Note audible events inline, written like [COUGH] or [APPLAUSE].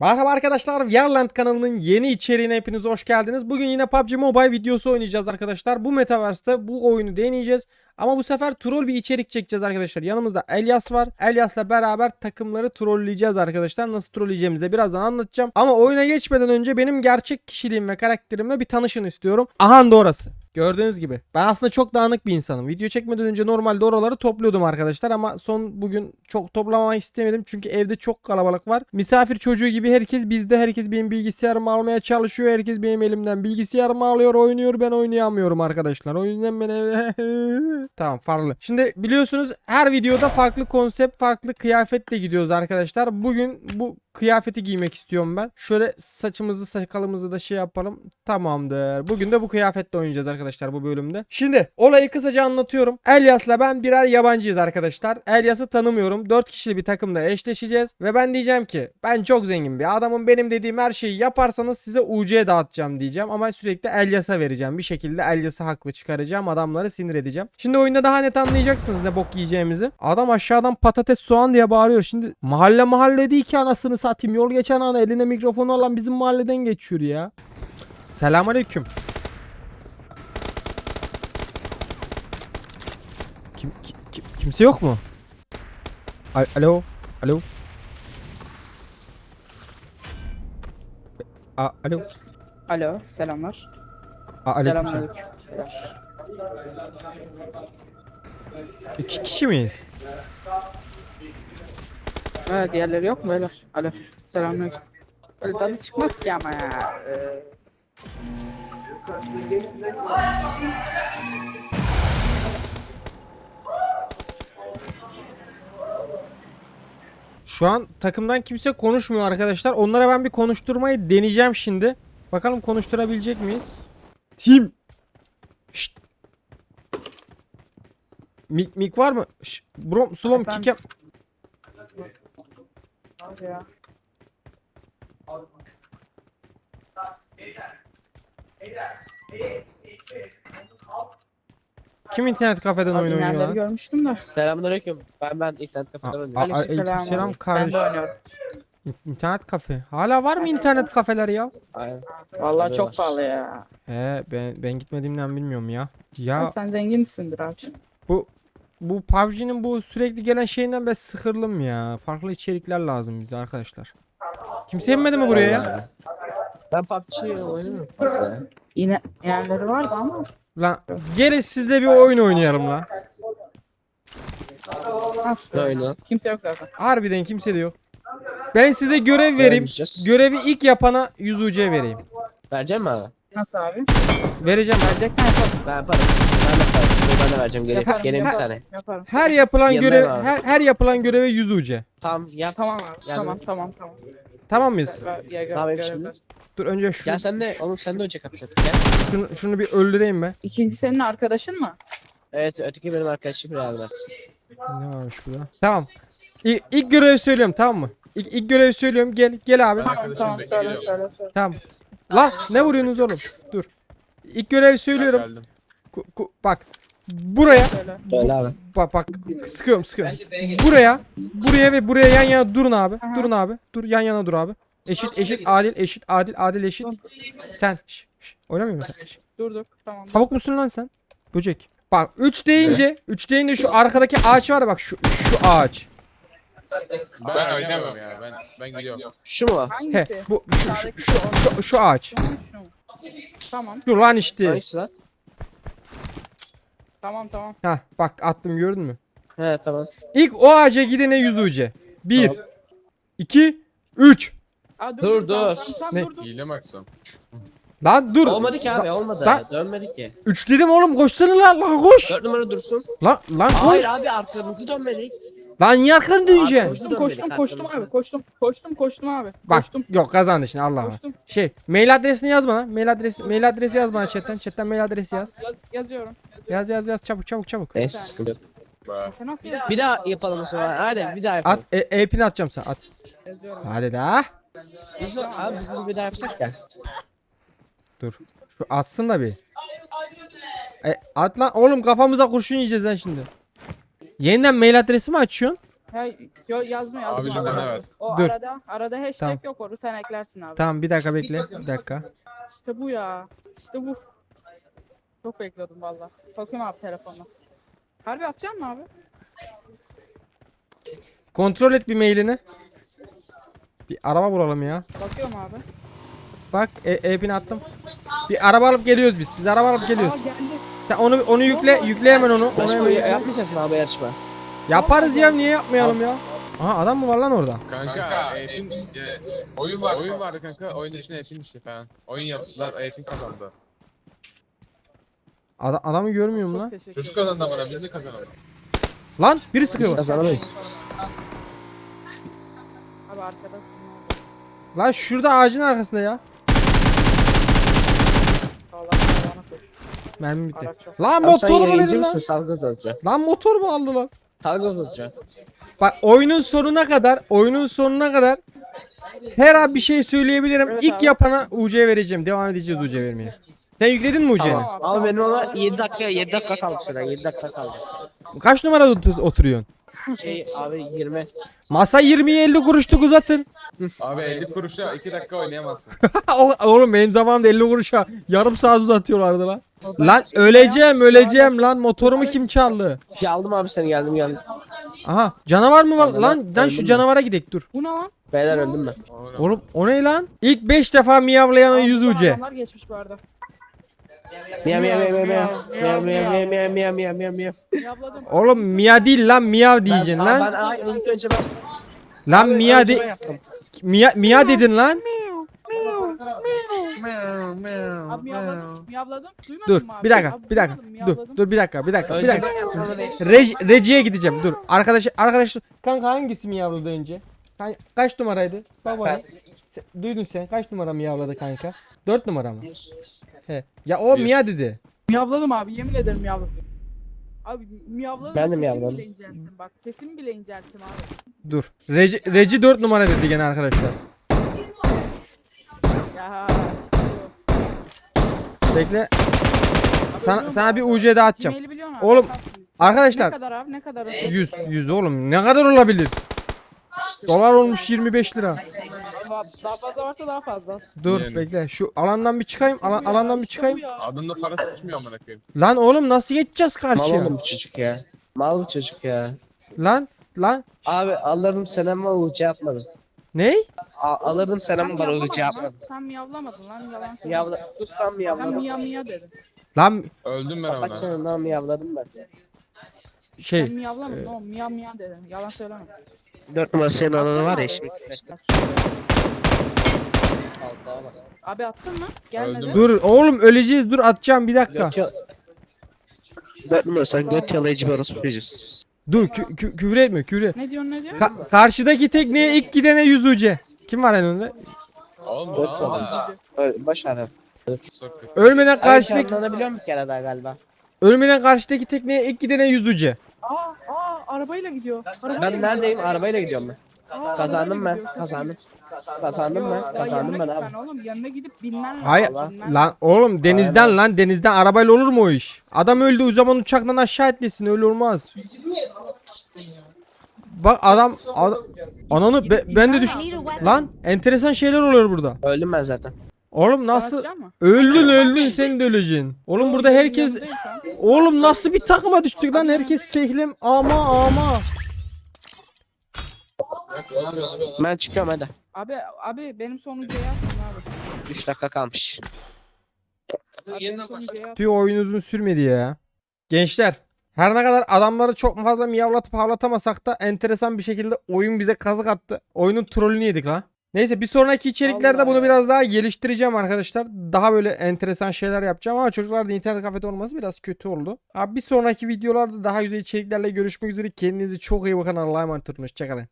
Merhaba arkadaşlar, Yarland kanalının yeni içeriğine hepiniz hoş geldiniz. Bugün yine PUBG Mobile videosu oynayacağız arkadaşlar. Bu Metaverse'te bu oyunu deneyeceğiz. Ama bu sefer troll bir içerik çekeceğiz arkadaşlar. Yanımızda Elias var. Elias'la beraber takımları trolleyeceğiz arkadaşlar. Nasıl trolleyeceğimizi de birazdan anlatacağım. Ama oyuna geçmeden önce benim gerçek kişiliğim ve karakterimle bir tanışın istiyorum. Aha da orası. Gördüğünüz gibi. Ben aslında çok dağınık bir insanım. Video çekmeden önce normalde oraları topluyordum arkadaşlar ama son bugün çok toplamamak istemedim. Çünkü evde çok kalabalık var. Misafir çocuğu gibi herkes bizde. Herkes benim bilgisayarımı almaya çalışıyor. Herkes benim elimden bilgisayarımı alıyor, oynuyor. Ben oynayamıyorum arkadaşlar. O yüzden ben [LAUGHS] tamam farklı. Şimdi biliyorsunuz her videoda farklı konsept, farklı kıyafetle gidiyoruz arkadaşlar. Bugün bu kıyafeti giymek istiyorum ben. Şöyle saçımızı sakalımızı da şey yapalım. Tamamdır. Bugün de bu kıyafetle oynayacağız arkadaşlar bu bölümde. Şimdi olayı kısaca anlatıyorum. Elias'la ben birer yabancıyız arkadaşlar. Elias'ı tanımıyorum. 4 kişili bir takımda eşleşeceğiz. Ve ben diyeceğim ki ben çok zengin bir adamım. Benim dediğim her şeyi yaparsanız size UC dağıtacağım diyeceğim. Ama sürekli Elias'a vereceğim. Bir şekilde Elias'ı haklı çıkaracağım. Adamları sinir edeceğim. Şimdi oyunda daha net anlayacaksınız ne bok yiyeceğimizi. Adam aşağıdan patates soğan diye bağırıyor. Şimdi mahalle mahalle değil ki anasını satayım. Yol geçen ana eline mikrofonu alan bizim mahalleden geçiyor ya. Selamünaleyküm. Kim, ki- ki- kimse yok mu? Al- Alo, alo. A- alo, Alo, selamlar. A- aleyküm selam. İki kişi miyiz? Evet, diğerleri yok mu böyle? Alo, selamünaleyküm. Böyle tadı çıkmaz ki ama ya. Ee, Şu an takımdan kimse konuşmuyor arkadaşlar. Onlara ben bir konuşturmayı deneyeceğim şimdi. Bakalım konuşturabilecek miyiz? Team. Şşt. Mik, mik var mı? Şşt. Brom, slom, kick yap. Abi ya. Kim internet kafeden oyun oynuyor nereleri lan? görmüştüm de. Selamünaleyküm. Ben ben internet A- kafeden a- oynuyorum. Aleykümselam kardeş. Ben de oynuyorum. İn- İnternet kafe. Hala var mı internet kafeler ya? Aynen. Vallahi çok pahalı ya. He ben ben gitmediğimden bilmiyorum ya. Ya Sen zenginsindir abi. bu bu PUBG'nin bu sürekli gelen şeyinden ben sıkıldım ya. Farklı içerikler lazım bize arkadaşlar. Kimse inmedi mi buraya ya? Ben PUBG oynamıyorum fazla. Yine yerleri vardı ama. Lan gelin sizle bir oyun oynayalım la. Nasıl? Oyunu? Kimse yok zaten. Harbiden kimse de yok. Ben size görev vereyim. Görevi ilk yapana 100 UC vereyim. Vereceğim mi abi? Nasıl abi? Vereceğim. Verecekten yaparım. Ben yaparım. Ben de vereceğim. Geri, Yaparım, bir yaparım. saniye. Yaparım. Her yapılan Yanına görev abi. her, her yapılan göreve 100 UC. Tamam yap. Tamam abi. Yani- Tamam tamam tamam. Tamam mıyız? Ver- ya- gö- Tamam, görev şimdi. Dur önce şunu, Gel sen de oğlum sen de önce kapacak. Gel. şunu, şunu bir öldüreyim ben. İkinci senin arkadaşın mı? Evet öteki benim arkadaşım Real Ne varmış burada? Tamam. İlk, ilk görevi söylüyorum tamam mı? İlk, ilk görevi söylüyorum gel gel abi. Tamam tamam söyle söyle söyle. Tamam. La ne vuruyorsunuz oğlum? Dur. İlk görevi söylüyorum. Ku- ku- bak. Buraya söyle. Abi. bak bak sıkıyorum sıkıyorum. Buraya buraya ve buraya yan yana durun abi. Aha. Durun abi. Dur yan yana dur abi. Eşit eşit adil eşit adil adil eşit. Sen şş, şş, oynamıyor musun sen? Şş. Durduk tamam. Tavuk musun lan sen? Böcek. Bak 3 deyince 3 deyince şu arkadaki ağaç var ya bak şu şu ağaç. Ben oynamam ya. Ben ben gidiyorum. Şu mu? He Hangisi? bu şu şu, şu, şu, şu ağaç. Tamam Şu lan işte. Hangisi lan? Tamam tamam. Ha bak attım gördün mü? He tamam. İlk o ağaca gidene 100 UC. 1 2 3 Aa, Dur, tamam, dur. tamam, tamam, Ne? dur, dur. Hile maksam. Lan dur. Olmadı ki abi olmadı. Da- Dönmedi ki. 3 dedim oğlum koşsana lan lan koş. Dört numara dursun. Lan lan koş. Hayır abi arkamızı dönmedik. Lan niye arkanı döneceksin? Koştum koştum koştum abi koştum koştum koştum abi. Bak Koştum yok kazandı şimdi Allah Allah. koştum. Şey mail adresini yaz bana. Mail adresi mail adresi yaz bana chatten. Chatten mail adresi yaz. Yaz, yazıyorum. Yaz yaz yaz çabuk çabuk çabuk. Neyse sıkıntı yok. Nasıl yaz- Bir daha yapalım o zaman. Hadi bir daha yapalım. At e, e-pin atacağım sana at. Hadi daha. Biz de, abi biz bunu bir daha yapsak ya. Dur. Şu atsın da bir. E, at lan oğlum kafamıza kurşun yiyeceğiz lan şimdi. Yeniden mail adresi mi açıyorsun? Hey, yo, yazma yazma. Abicim, bende var. O Dur. arada arada hashtag Tamam. yok onu sen eklersin abi. Tamam bir dakika bekle. Bir dakika. İşte bu ya. İşte bu. Çok bekliyordum valla. Bakayım abi telefonla. Harbi atacak mı abi? Kontrol et bir mailini. Bir araba bulalım ya. Bakıyorum abi. Bak e, e-pini attım. Bir araba alıp geliyoruz biz. Biz araba alıp geliyoruz. Aa geldi. Sen onu onu yükle, yükle hemen onu. Onu Başka hemen oy- yükle. yapmayacağız mı abi yarışma? Yaparız ya niye yapmayalım ya? Aha adam mı var lan orada? Kanka Eğitim e, oyun var. Oyun vardı kanka. Oyun içinde Eğitim işte falan. Oyun yaptılar. Eğitim kazandı. Ada- adamı görmüyorum Çok lan. Çocuk kazandı bana. Biz de kazanalım. Lan biri sıkıyor. bak. Kazanamayız. Abi arkada. Lan şurada ağacın arkasında ya. Allah. Mermi bitti. Araç yok. Lan motor mu verin lan? Salgı uzatacaksın. Lan motor mu aldılar? Salgı uzatacaksın. Bak oyunun sonuna kadar, oyunun sonuna kadar her an bir şey söyleyebilirim. Evet İlk abi. yapana UC vereceğim. Devam edeceğiz UC vermeye. Sen yükledin mi UC'ni? Tamam. Abi benim ama 7 dakika 7 dakika kaldı sıra 7 dakika kaldı. Kaç numarada otur- oturuyorsun? Şey abi 20. Masa 20'ye 50 kuruşluk uzatın. Abi 50 kuruşa 2 dakika oynayamazsın. [LAUGHS] O- Oğlum benim zamanımda 50 kuruşa yarım saat uzatıyorlardı lan. Lan öleceğim öleceğim lan motorumu kim çaldı? Şey aldım abi seni geldim geldim. Aha canavar mı var lan? ben, Lan şu canavara gidek dur. Bu ne lan? Beyler öldüm ben. Oğlum o ne lan? İlk 5 defa miyavlayana 100 Altından UC. Adamlar geçmiş bu arada. Miyav miyav miyav miyav miyav miyav miyav miyav miyav miyav miyav. Oğlum miya değil lan miyav diyeceksin Aa, ben lan. ay, ilk önce ben Lan ben de yaptım. miya miya dedin lan. Abi miyavladım. Miyavladım. Duymadın Dur mı abi? bir dakika Abi bir dakika duymadın mı? dur Miyavladım. dur bir dakika bir dakika bir dakika. Rej, Reci'ye gideceğim dur. Arkadaş arkadaş kanka hangisi miyavladı önce? Ka- kaç numaraydı? Baba. Ben- Sen- duydun sen kaç numara miyavladı kanka? 4 numara mı? He. Ya o Bir. miya dedi. Miyavladım abi yemin ederim miyavladım. Abi miyavladım. Ben de sesimi miyavladım. bile incelttim Bak sesimi bile incelttim abi. Dur. Reci, Reci 4 numara dedi gene arkadaşlar. Ya. Bekle. Abi Sana, sana bir UC daha atacağım. Gmail'i. Oğlum. Arkadaşlar Ne kadar abi ne kadar? 100 100 oğlum ne kadar olabilir? Dolar olmuş 25 lira. Daha fazla varsa daha fazla. Dur Yani. bekle şu alandan bir çıkayım. Alan, alandan bir çıkayım. Adında para sıçmıyor amına koyayım. Lan oğlum nasıl geçeceğiz Mal karşıya? oğlum bu çocuk ya. Mal bu çocuk ya. Lan lan Abi alırım sen ama ucu yapmadım. ne? A- alırım sen Sen ama bana ucu miyavlamadın lan. yapmadım. Sen miyavlamadın lan yalan. Yavla, sus lan Sen miyavladım. miya miya dedin. Lan Öldüm ben ona. çeneni lan miyavladım ben. Sen şey miyavlamadın oğlum miya miya dedin. Yalan söyleme. 4 numara senin alanı var ya şimdi. Abi attın mı? Gelmedi. Öldüm. dur oğlum öleceğiz dur atacağım bir dakika. Göt ya... 4 numara sen göt yalayıcı bir orospu çocuğusun. Dur kü- kü- küfür etme küfür et. Ne diyorsun ne diyorsun? Ka- karşıdaki tekneye ilk gidene 100 UC. Kim var en önünde? Oğlum Göt tamam da. Boş ver. Ölmeden Karşıdaki... karşıdaki Anlanabiliyor musun bir kere daha galiba? ölmeden karşıdaki tekneye ilk gidene 100 UC. Aa aa arabayla gidiyor. Arabayla Ben gidiyor. neredeyim? Arabayla gidiyorum ben. Aa, Kazandım arabayla ben. gidiyor. Kazandım. Kazandım Yok, ben. daha Kazandım yanına ben abi. Oğlum yanına gidip binmen. Hayır Allah. binmen lan oğlum denizden Aynen. lan denizden arabayla olur mu o iş? Adam öldü o zaman uçaktan aşağı etlesin öyle olmaz. Bak adam, ad- ananı be- ben de düştüm. Lan enteresan şeyler oluyor burada. Öldüm ben zaten. Oğlum nasıl mı? öldün öldün sen de öleceksin. Oğlum burada herkes oğlum nasıl bir takıma düştük lan herkes sehlem ama ama. Ben çıkıyorum hadi. Abi abi benim sonuncuya atın abi. 3 dakika kalmış. Diyor oyun uzun sürmedi ya. Gençler her ne kadar adamları çok fazla miyavlatıp havlatamasak da enteresan bir şekilde oyun bize kazık attı. Oyunun trollünü yedik la. Neyse bir sonraki içeriklerde Vallahi bunu ya. biraz daha geliştireceğim arkadaşlar. Daha böyle enteresan şeyler yapacağım ama çocuklarda internet kafede olması biraz kötü oldu. Abi bir sonraki videolarda daha güzel içeriklerle görüşmek üzere. Kendinize çok iyi bakın. Allah'a emanet olun. Hoşçakalın.